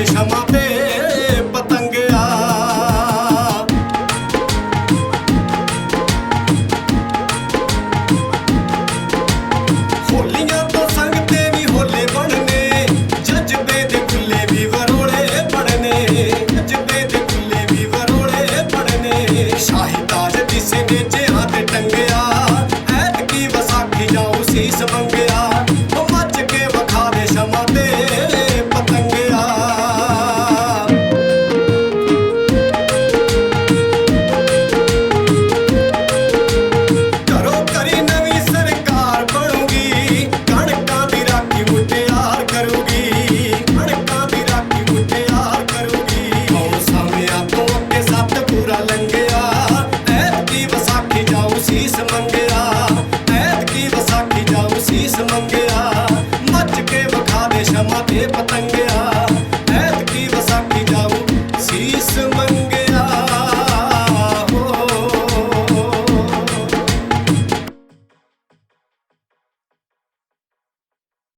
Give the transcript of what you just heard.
ਕੇ ਸ਼ਮਾ ਤੇ ਪਤੰਗਿਆ ਹੋਲੀਆਂ ਤੋਂ ਸੰਗ ਵੀ ਹੋਲੇ ਬਣਨੇ, ਜੱਜਬੇ ਦੇ ਖੁੱਲੇ ਵੀ ਵਰੋਲੇ ਬਣਨੇ, ਜੱਜਬੇ ਦੇ ਖੁੱਲੇ ਵੀ ਵਰੋਲੇ ਬਣਨੇ। ਸ਼ਾਹੀ ਤਾਜ ਨੇ ਸ਼ਮਾ ਤੇ ਪਤੰਗ।